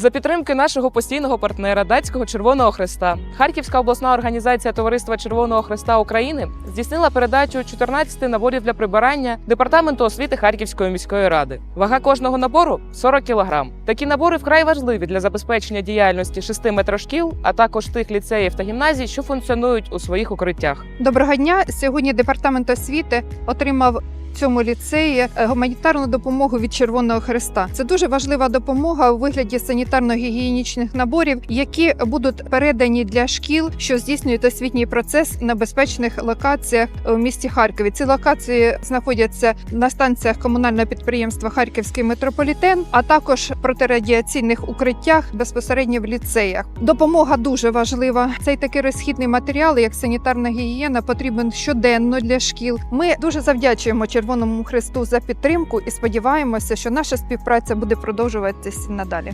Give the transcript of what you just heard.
За підтримки нашого постійного партнера датського Червоного Хреста, Харківська обласна організація Товариства Червоного Хреста України здійснила передачу 14 наборів для прибирання департаменту освіти Харківської міської ради. Вага кожного набору 40 кг. Такі набори вкрай важливі для забезпечення діяльності шести метрошкіл, а також тих ліцеїв та гімназій, що функціонують у своїх укриттях. Доброго дня. Сьогодні департамент освіти отримав цьому ліцеї е, гуманітарну допомогу від Червоного Хреста. Це дуже важлива допомога у вигляді санітарно-гігієнічних наборів, які будуть передані для шкіл, що здійснюють освітній процес на безпечних локаціях у місті Харкові. Ці локації знаходяться на станціях комунального підприємства Харківський метрополітен, а також протирадіаційних укриттях безпосередньо в ліцеях. Допомога дуже важлива. Цей такий розхідний матеріал, як санітарна гігієна, потрібен щоденно для шкіл. Ми дуже завдячуємо Червоному Хресту за підтримку і сподіваємося, що наша співпраця буде продовжуватися надалі.